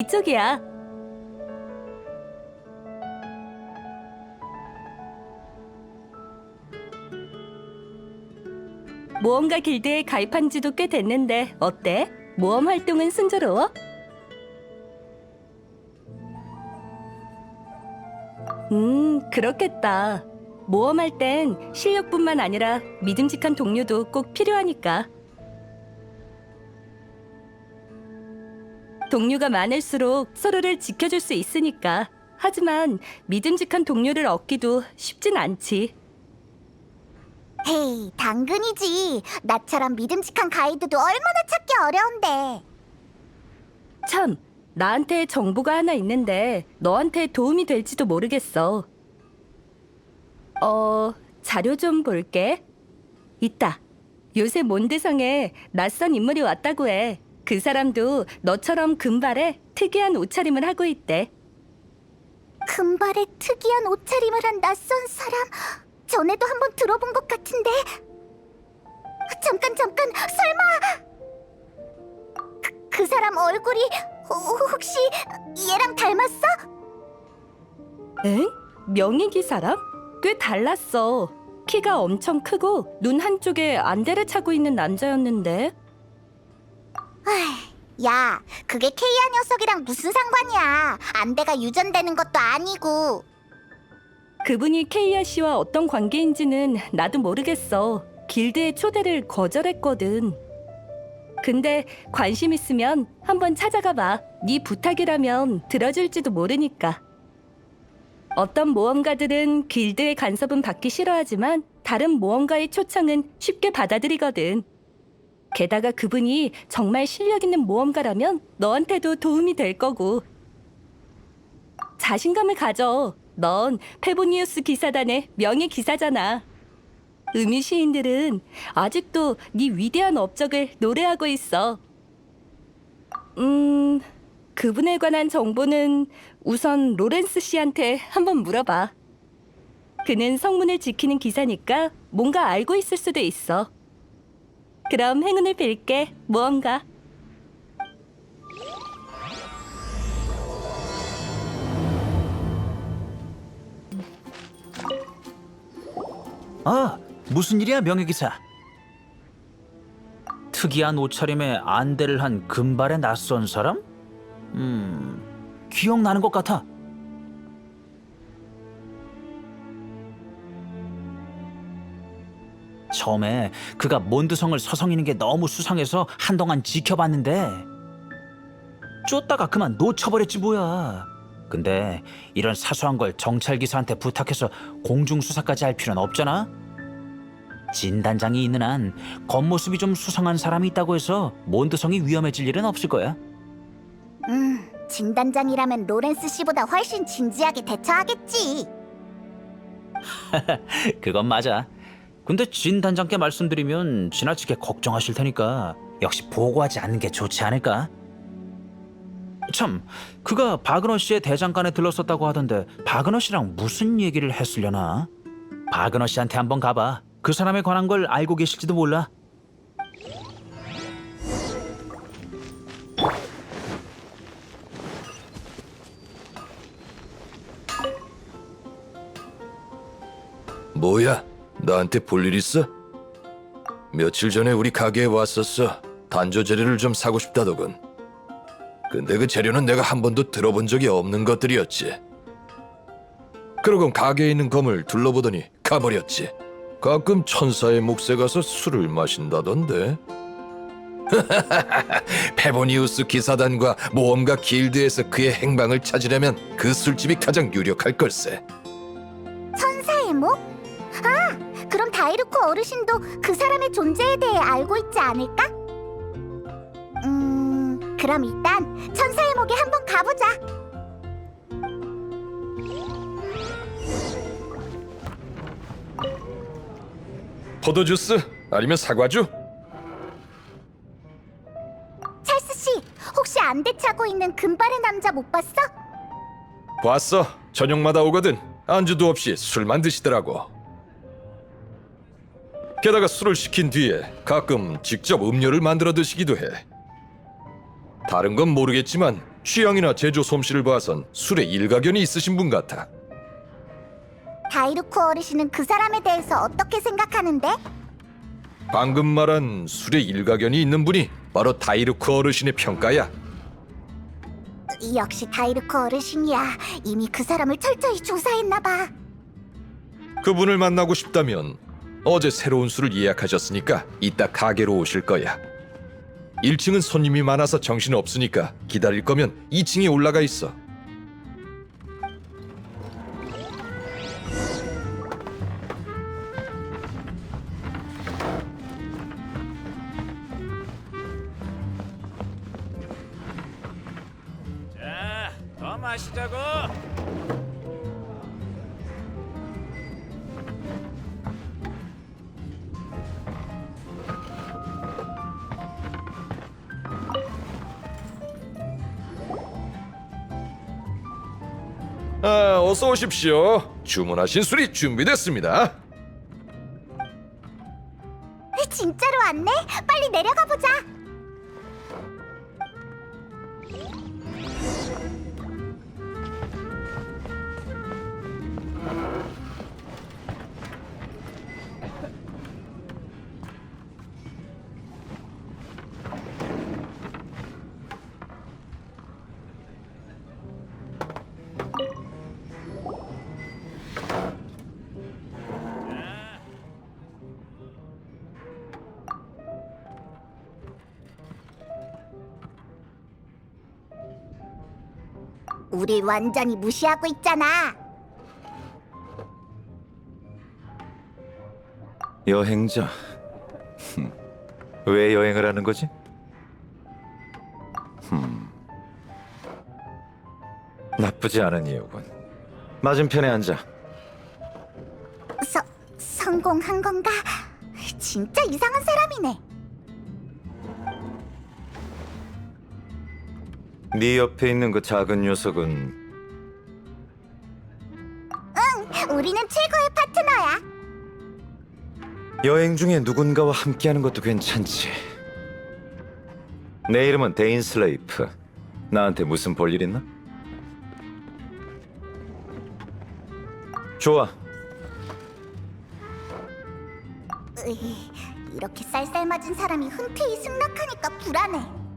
이쪽이야. 모험가 길드에 가입한 지도 꽤 됐는데 어때? 모험 활동은 순조로워? 음, 그렇겠다. 모험할 땐 실력뿐만 아니라 믿음직한 동료도 꼭 필요하니까. 동료가 많을수록 서로를 지켜줄 수 있으니까. 하지만 믿음직한 동료를 얻기도 쉽진 않지. 헤이, 당근이지. 나처럼 믿음직한 가이드도 얼마나 찾기 어려운데. 참, 나한테 정보가 하나 있는데 너한테 도움이 될지도 모르겠어. 어, 자료 좀 볼게. 있다. 요새 몬드성에 낯선 인물이 왔다고 해. 그 사람도 너처럼 금발에 특이한 옷차림을 하고 있대. 금발에 특이한 옷차림을 한 낯선 사람. 전에도 한번 들어본 것 같은데. 잠깐, 잠깐, 설마. 그, 그 사람 얼굴이 어, 혹시 얘랑 닮았어? 응? 명의기 사람? 꽤 달랐어. 키가 엄청 크고 눈 한쪽에 안대를 차고 있는 남자였는데. 야, 그게 케이아 녀석이랑 무슨 상관이야? 안대가 유전되는 것도 아니고. 그분이 케이아 씨와 어떤 관계인지는 나도 모르겠어. 길드의 초대를 거절했거든. 근데 관심 있으면 한번 찾아가 봐. 네 부탁이라면 들어줄지도 모르니까. 어떤 모험가들은 길드의 간섭은 받기 싫어하지만 다른 모험가의 초청은 쉽게 받아들이거든. 게다가 그분이 정말 실력 있는 모험가라면 너한테도 도움이 될 거고. 자신감을 가져. 넌 페보니우스 기사단의 명예 기사잖아. 의미 시인들은 아직도 네 위대한 업적을 노래하고 있어. 음, 그분에 관한 정보는 우선 로렌스 씨한테 한번 물어봐. 그는 성문을 지키는 기사니까 뭔가 알고 있을 수도 있어. 그럼 행운을 빌게, 모험가. 아, 무슨 일이야, 명예기사? 특이한 옷차림에 안대를 한 금발의 낯선 사람? 음, 기억나는 것 같아. 처음에 그가 몬드성을 서성이는 게 너무 수상해서 한동안 지켜봤는데 쫓다가 그만 놓쳐버렸지 뭐야. 근데 이런 사소한 걸 정찰 기사한테 부탁해서 공중 수사까지 할 필요는 없잖아. 진단장이 있는 한 겉모습이 좀 수상한 사람이 있다고 해서 몬드성이 위험해질 일은 없을 거야. 음, 진단장이라면 로렌스 씨보다 훨씬 진지하게 대처하겠지. 그건 맞아. 근데 진 단장께 말씀드리면 지나치게 걱정하실 테니까 역시 보고하지 않는 게 좋지 않을까? 참, 그가 바그너 씨의 대장간에 들렀었다고 하던데 바그너 씨랑 무슨 얘기를 했으려나? 바그너 씨한테 한번 가봐. 그 사람에 관한 걸 알고 계실지도 몰라. 뭐야? 나한테 볼 일 있어? 며칠 전에 우리 가게에 왔었어. 단조 재료를 좀 사고 싶다더군. 근데 그 재료는 내가 한 번도 들어본 적이 없는 것들이었지. 그러곤 가게에 있는 검을 둘러보더니 가버렸지. 가끔 천사의 몫에 가서 술을 마신다던데. 페보니우스 기사단과 모험가 길드에서 그의 행방을 찾으려면 그 술집이 가장 유력할 걸세. 천사의 목? 아, 그럼 다이루코 어르신도 그 사람의 존재에 대해 알고 있지 않을까? 음, 그럼 일단 천사의 목에 한번 가보자. 포도 주스 아니면 사과주? 찰스 씨, 혹시 안대 차고 있는 금발의 남자 못 봤어? 봤어. 저녁마다 오거든. 안주도 없이 술만 드시더라고. 게다가 술을 시킨 뒤에 가끔 직접 음료를 만들어 드시기도 해. 다른 건 모르겠지만 취향이나 제조 솜씨를 봐선 술에 일가견이 있으신 분 같아. 다이루코 어르신은 그 사람에 대해서 어떻게 생각하는데? 방금 말한 술에 일가견이 있는 분이 바로 다이르크 어르신의 평가야. 역시 다이루코 어르신이야. 이미 그 사람을 철저히 조사했나 봐. 그분을 만나고 싶다면 어제 새로운 술을 예약하셨으니까 이따 가게로 오실 거야. 1층은 손님이 많아서 정신 없으니까 기다릴 거면 2층에 올라가 있어. 자, 더 마시자고. 아, 어서 오십시오. 주문하신 술이 준비됐습니다. 우리 완전히 무시하고 있잖아. 여행자. 흠, 왜 여행을 하는 거지? 흠. 나쁘지 않은 이유군. 맞은편에 앉아. 서, 성공한 건가? 진짜 이상한 사람이네. 네 옆에 있는 그 작은 녀석은 우리는 최고의 파트너야. 여행 중에 누군가와 함께하는 것도 괜찮지. 내 이름은 데인 슬레이프. 나한테 무슨 볼일 있나? 좋아. 으이, 이렇게 쌀쌀맞은 사람이 흔쾌히 승낙하니까 불안해.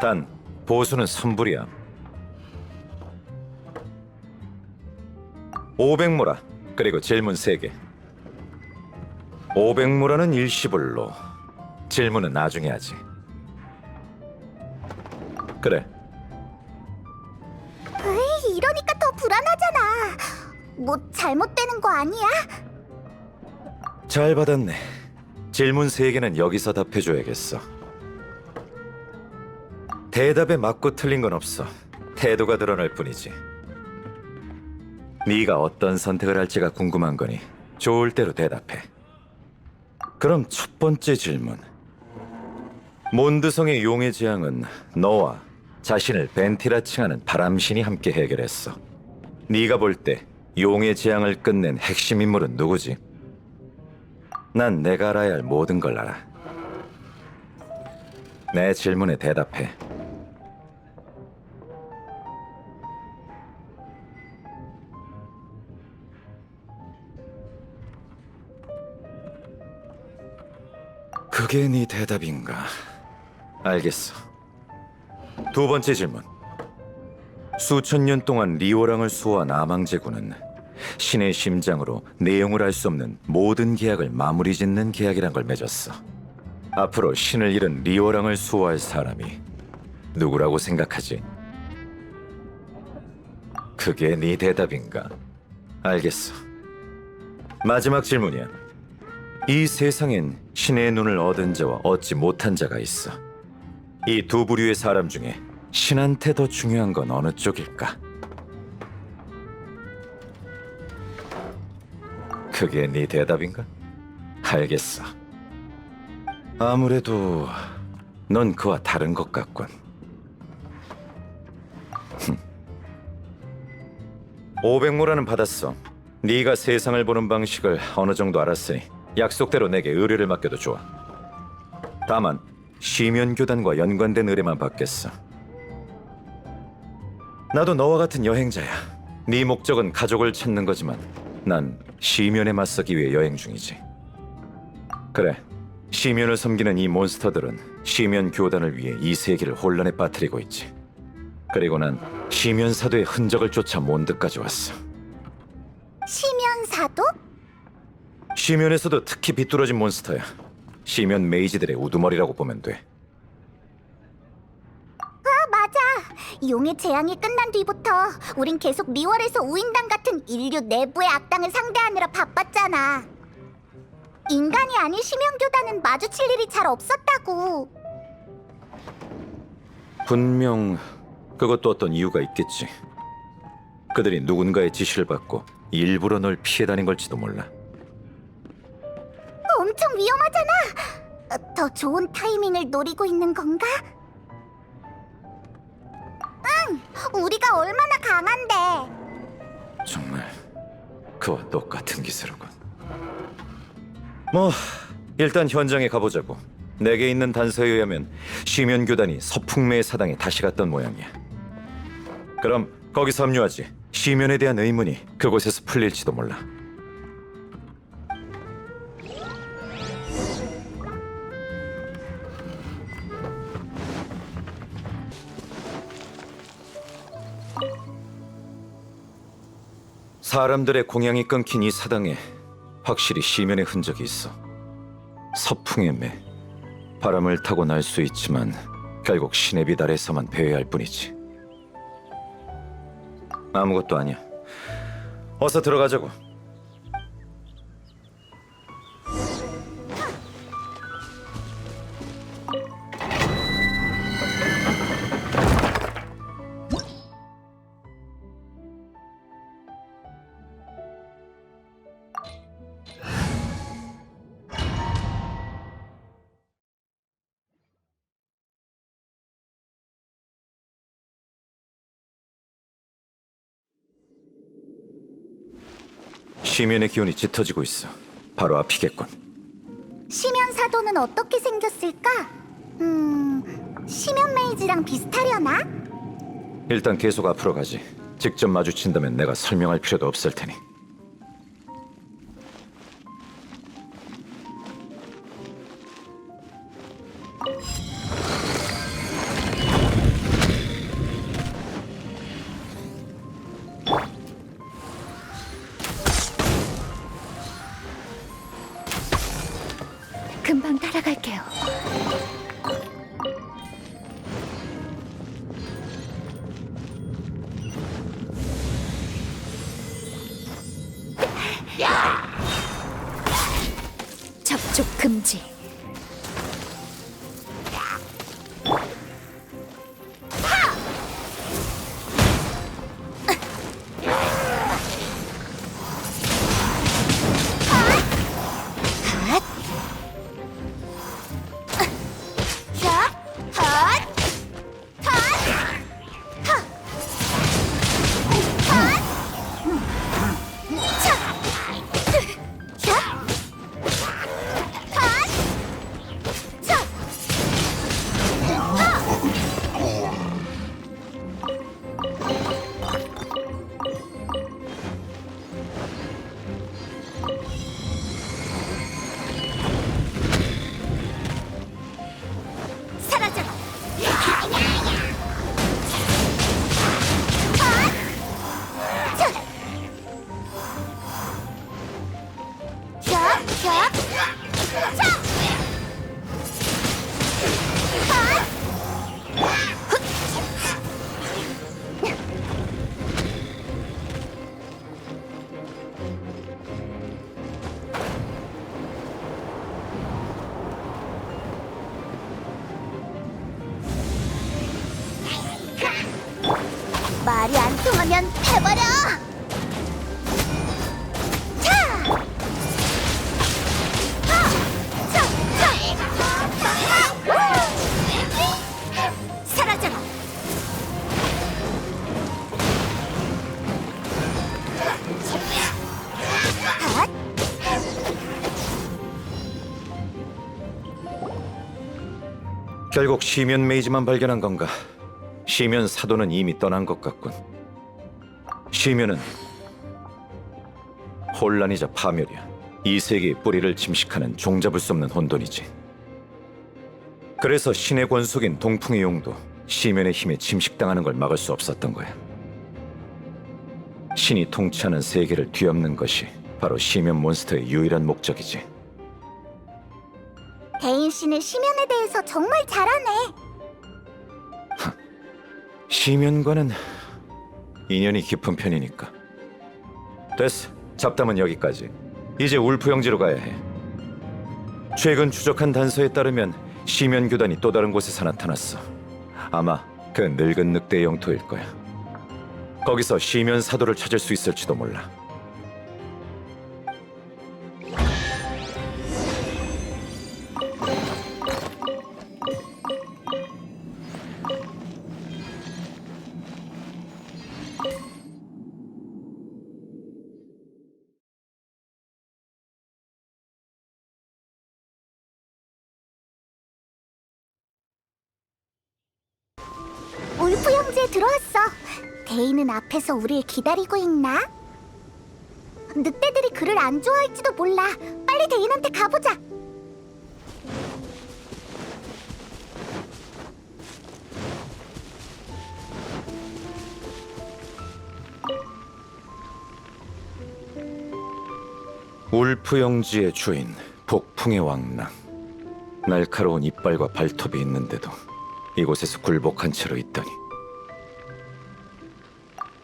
단 보수는 선불이야. 500모라 그리고 질문 3개. 500모라는 일시불로. 질문은 나중에 하지. 그래. 에이, 이러니까 더 불안하잖아. 뭐 잘못되는 거 아니야? 잘 받았네. 질문 3개는 여기서 답해줘야겠어. 대답에 맞고 틀린 건 없어. 태도가 드러날 뿐이지. 네가 어떤 선택을 할지가 궁금한 거니 좋을 대로 대답해. 그럼 첫 번째 질문. 몬드성의 용의 재앙은 너와 자신을 벤티라 칭하는 바람신이 함께 해결했어. 네가 볼 때 용의 재앙을 끝낸 핵심 인물은 누구지? 난 내가 알아야 할 모든 걸 알아. 내 질문에 대답해. 그게 네 대답인가? 알겠어. 두 번째 질문. 수천 년 동안 리오랑을 수호한 아망제군은 신의 심장으로 내용을 알 수 없는 모든 계약을 마무리 짓는 계약이란 걸 맺었어. 앞으로 신을 잃은 리오랑을 수호할 사람이 누구라고 생각하지? 그게 네 대답인가? 알겠어. 마지막 질문이야. 이 세상엔 신의 눈을 얻은 자와 얻지 못한 자가 있어. 이 두 부류의 사람 중에 신한테 더 중요한 건 어느 쪽일까? 그게 네 대답인가? 알겠어. 아무래도 넌 그와 다른 것 같군. 500모라는 받았어. 네가 세상을 보는 방식을 어느 정도 알았으니 약속대로 내게 의뢰를 맡겨도 좋아. 다만 시면 교단과 연관된 의뢰만 받겠어. 나도 너와 같은 여행자야. 네 목적은 가족을 찾는 거지만 난 시면에 맞서기 위해 여행 중이지. 그래. 시면을 섬기는 이 몬스터들은 시면 교단을 위해 이 세계를 혼란에 빠뜨리고 있지. 그리고 난 시면 사도의 흔적을 쫓아 몬드까지 왔어. 시면사도? 시면에서도 특히 비뚤어진 몬스터야. 시면 메이지들의 우두머리라고 보면 돼. 아, 맞아. 용의 재앙이 끝난 뒤부터 우린 계속 리월에서 우인당 같은 인류 내부의 악당을 상대하느라 바빴잖아. 인간이 아닌 심연교단은 마주칠 일이 잘 없었다고. 분명 그것도 어떤 이유가 있겠지. 그들이 누군가의 지시를 받고 일부러 널 피해 다닌 걸지도 몰라. 엄청 위험하잖아. 어, 더 좋은 타이밍을 노리고 있는 건가? 응, 우리가 얼마나 강한데. 정말 그와 똑같은 기세로군. 뭐 일단 현장에 가보자고. 내게 있는 단서에 의하면 시면 교단이 서풍매의 사당에 다시 갔던 모양이야. 그럼 거기서 합류하지. 시면에 대한 의문이 그곳에서 풀릴지도 몰라. 사람들의 공양이 끊긴 이 사당에 확실히 시면의 흔적이 있어. 서풍의 매. 바람을 타고 날 수 있지만 결국 신의 빛 아래서만 배회할 뿐이지. 아무것도 아니야. 어서 들어가자고. 시면의 기운이 짙어지고 있어. 바로 앞이겠군. 심연 사도는 어떻게 생겼을까? 음, 심연 메이지랑 비슷하려나? 일단 계속 앞으로 가지. 직접 마주친다면 내가 설명할 필요도 없을 테니. 금방 따라갈게요. 말이 안 통하면 해버려. 결국 시면 메이지만 발견한 건가? 시면 사도는 이미 떠난 것 같군. 시면은 혼란이자 파멸이야. 이 세계의 뿌리를 침식하는 종잡을 수 없는 혼돈이지. 그래서 신의 권속인 동풍의 용도 시면의 힘에 침식당하는 걸 막을 수 없었던 거야. 신이 통치하는 세계를 뒤엎는 것이 바로 시면 몬스터의 유일한 목적이지. 개인 씨는 심연에 대해서 정말 잘하네. 시면과는 인연이 깊은 편이니까. 됐어. 잡담은 여기까지. 이제 울프 영지로 가야 해. 최근 추적한 단서에 따르면 시면 교단이 또 다른 곳에서 나타났어. 아마 그 늙은 늑대 영토일 거야. 거기서 시면 사도를 찾을 수 있을지도 몰라. 들어왔어. 데이는 앞에서 우리를 기다리고 있나? 늑대들이 그를 안 좋아할지도 몰라. 빨리 데인한테 가보자. 울프 영지의 주인 폭풍의 왕랑. 날카로운 이빨과 발톱이 있는데도 이곳에서 굴복한 채로 있다니.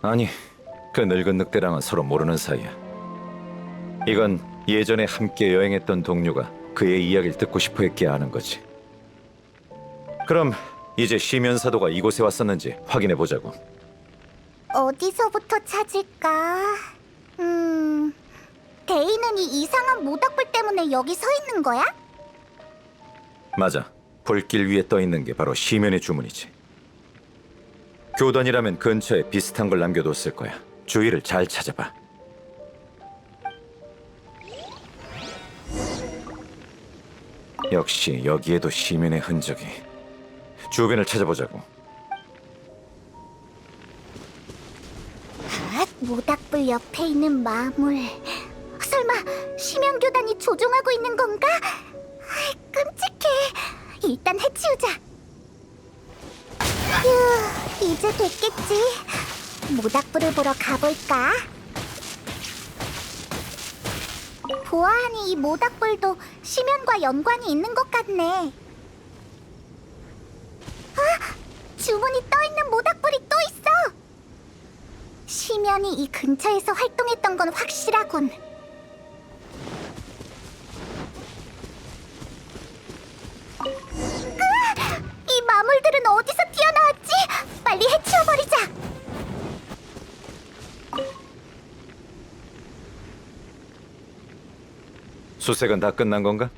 아니, 그 늙은 늑대랑은 서로 모르는 사이야. 이건 예전에 함께 여행했던 동료가 그의 이야기를 듣고 싶어 했기에 아는 거지. 그럼 이제 시면 사도가 이곳에 왔었는지 확인해 보자고. 어디서부터 찾을까? 음, 데이는 이 이상한 모닥불 때문에 여기 서 있는 거야? 맞아. 불길 위에 떠 있는 게 바로 시면의 주문이지. 교단이라면 근처에 비슷한 걸 남겨뒀을 거야. 주위를 잘 찾아봐. 역시 여기에도 시면의 흔적이. 주변을 찾아보자고. 아, 모닥불 옆에 있는 마물. 설마 심연교단이 조종하고 있는 건가? 끔찍해. 일단 해치우자. 휴, 이제 됐겠지. 모닥불을 보러 가볼까? 보아하니 이 모닥불도 심연과 연관이 있는 것 같네. 아, 주문이 떠 있는 모닥불이 또 있어. 시면이 이 근처에서 활동했던 건 확실하군. 수색은 다 끝난 건가?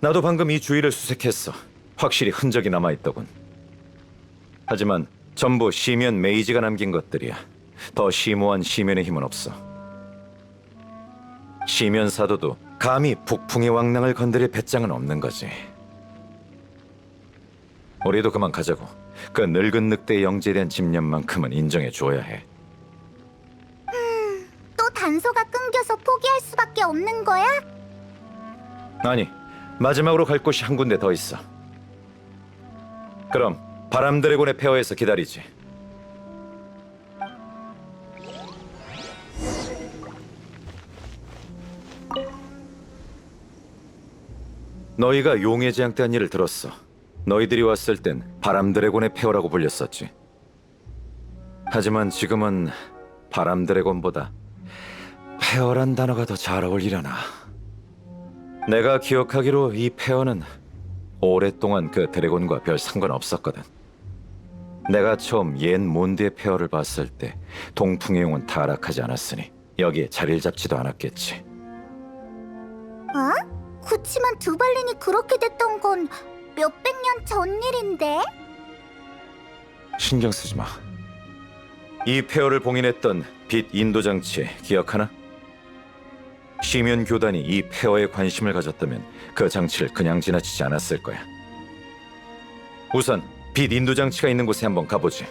나도 방금 이 주위를 수색했어. 확실히 흔적이 남아 있더군. 하지만 전부 시면 메이지가 남긴 것들이야. 더 심오한 시면의 힘은 없어. 시면 사도도 감히 북풍의 왕랑을 건드릴 배짱은 없는 거지. 우리도 그만 가자고. 그 늙은 늑대 영재에 대한 집념만큼은 인정해 줘야 해. 또 단서가 끊겨서 포기할 수밖에 없는 거야? 아니, 마지막으로 갈 곳이 한 군데 더 있어. 그럼 바람 드래곤의 폐허에서 기다리지. 너희가 용의 제왕 때한 일을 들었어. 너희들이 왔을 땐 바람 드래곤의 폐허라고 불렸었지. 하지만 지금은 바람 드래곤보다 폐허란 단어가 더 잘 어울리려나. 내가 기억하기로 이 폐허는 오랫동안 그 드래곤과 별 상관없었거든. 내가 처음 옛 몬드의 폐허를 봤을 때 동풍의 용은 타락하지 않았으니 여기에 자리를 잡지도 않았겠지. 어? 그치만 두발린이 그렇게 됐던 건 몇백 년 전 일인데? 신경 쓰지 마. 이 폐허를 봉인했던 빛 인도 장치 기억하나? 시면 교단이 이 폐허에 관심을 가졌다면 그 장치를 그냥 지나치지 않았을 거야. 우선 빛 인도 장치가 있는 곳에 한번 가보지.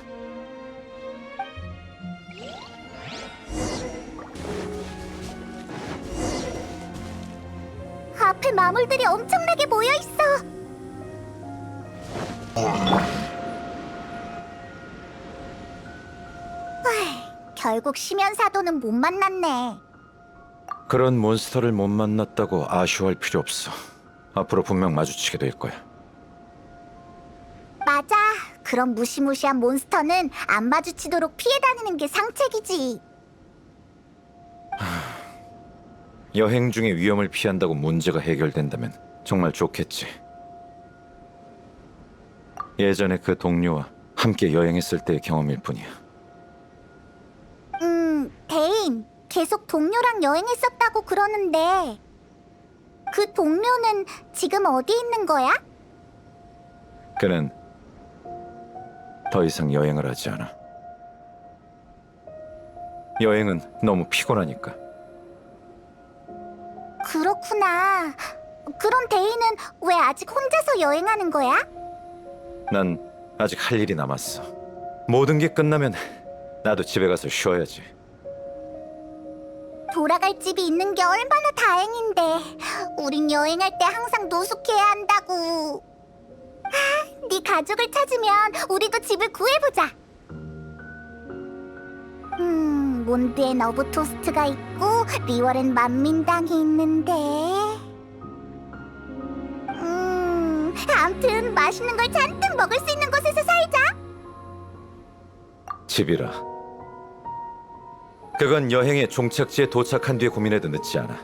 앞에 마물들이 엄청나게 모여 있어. 唉, 결국 심연 사도는 못 만났네. 그런 몬스터를 못 만났다고 아쉬워할 필요 없어. 앞으로 분명 마주치게 될 거야. 맞아. 그런 무시무시한 몬스터는 안 마주치도록 피해 다니는 게 상책이지. 여행 중에 위험을 피한다고 문제가 해결된다면 정말 좋겠지. 예전에 그 동료와 함께 여행했을 때의 경험일 뿐이야. 음, 대인 계속 동료랑 여행했었다고 그러는데 그 동료는 지금 어디 있는 거야? 그는 더 이상 여행을 하지 않아. 여행은 너무 피곤하니까. 그렇구나. 그럼 대인은 왜 아직 혼자서 여행하는 거야? 난 아직 할 일이 남았어. 모든 게 끝나면 나도 집에 가서 쉬어야지. 돌아갈 집이 있는 게 얼마나 다행인데. 우린 여행할 때 항상 노숙해야 한다고. 아, 네 가족을 찾으면 우리도 집을 구해보자. 음, 몬드엔 어브 토스트가 있고 리월엔 만민당이 있는데. 음, 암튼 맛있는 걸 잔뜩 먹을 수 있는 곳에서 살자. 집이라. 그건 여행의 종착지에 도착한 뒤에 고민해도 늦지 않아.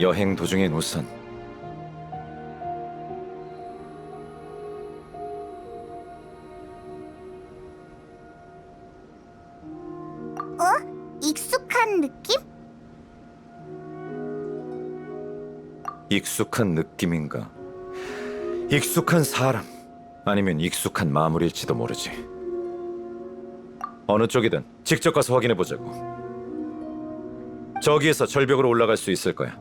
여행 도중엔 우선 어? 익숙한 느낌? 익숙한 느낌인가? 익숙한 사람 아니면 익숙한 마무리일지도 모르지. 어느 쪽이든 직접 가서 확인해 보자고. 저기에서 절벽으로 올라갈 수 있을 거야.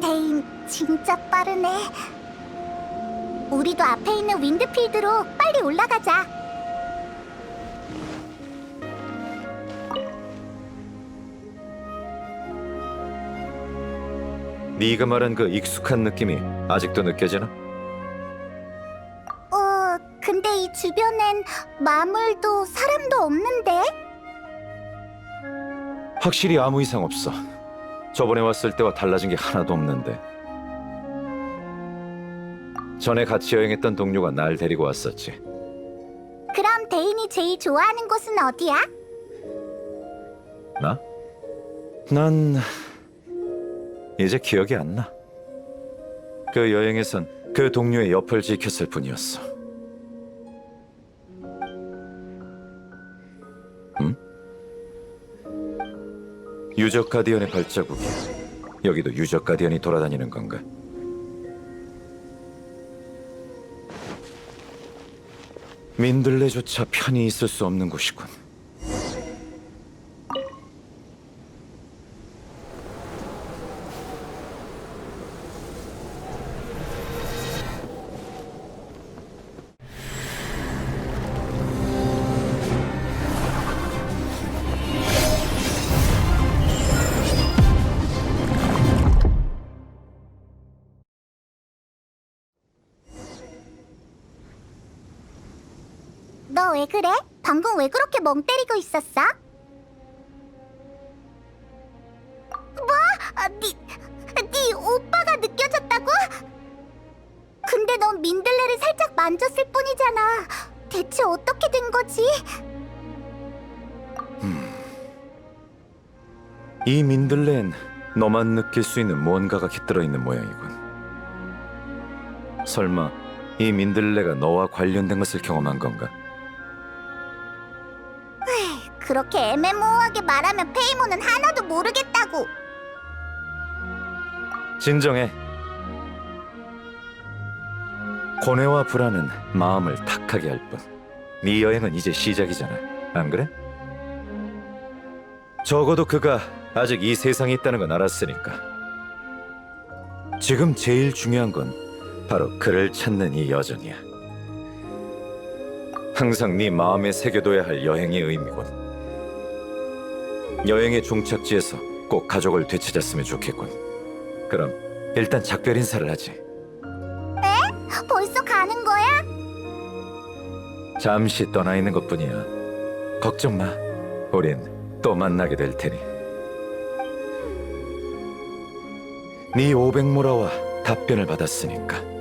데인 진짜 빠르네. 우리도 앞에 있는 윈드필드로 빨리 올라가자. 네가 말한 그 익숙한 느낌이 아직도 느껴지나? 주변엔 마물도 사람도 없는데? 확실히 아무 이상 없어. 저번에 왔을 때와 달라진 게 하나도 없는데. 전에 같이 여행했던 동료가 날 데리고 왔었지. 그럼 데인이 제일 좋아하는 곳은 어디야? 나? 난 이제 기억이 안 나. 그 여행에선 그 동료의 옆을 지켰을 뿐이었어. 유적 가디언의 발자국이야. 여기도 유적 가디언이 돌아다니는 건가? 민들레조차 편히 있을 수 없는 곳이군. 있었어? 뭐? 아, 네, 네 오빠가 느껴졌다고? 근데 넌 민들레를 살짝 만졌을 뿐이잖아. 대체 어떻게 된 거지? 이 민들레엔 너만 느낄 수 있는 무언가가 깃들어 있는 모양이군. 설마 이 민들레가 너와 관련된 것을 경험한 건가? 그렇게 애매모호하게 말하면 페이모는 하나도 모르겠다고. 진정해. 고뇌와 불안은 마음을 탁하게 할 뿐. 네 여행은 이제 시작이잖아. 안 그래? 적어도 그가 아직 이 세상에 있다는 건 알았으니까. 지금 제일 중요한 건 바로 그를 찾는 이 여정이야. 항상 네 마음에 새겨둬야 할 여행의 의미군. 여행의 종착지에서 꼭 가족을 되찾았으면 좋겠군. 그럼 일단 작별 인사를 하지. 벌써 가는 거야? 잠시 떠나 있는 것뿐이야. 걱정 마. 우린 또 만나게 될 테니. 네 오백모라와 답변을 받았으니까.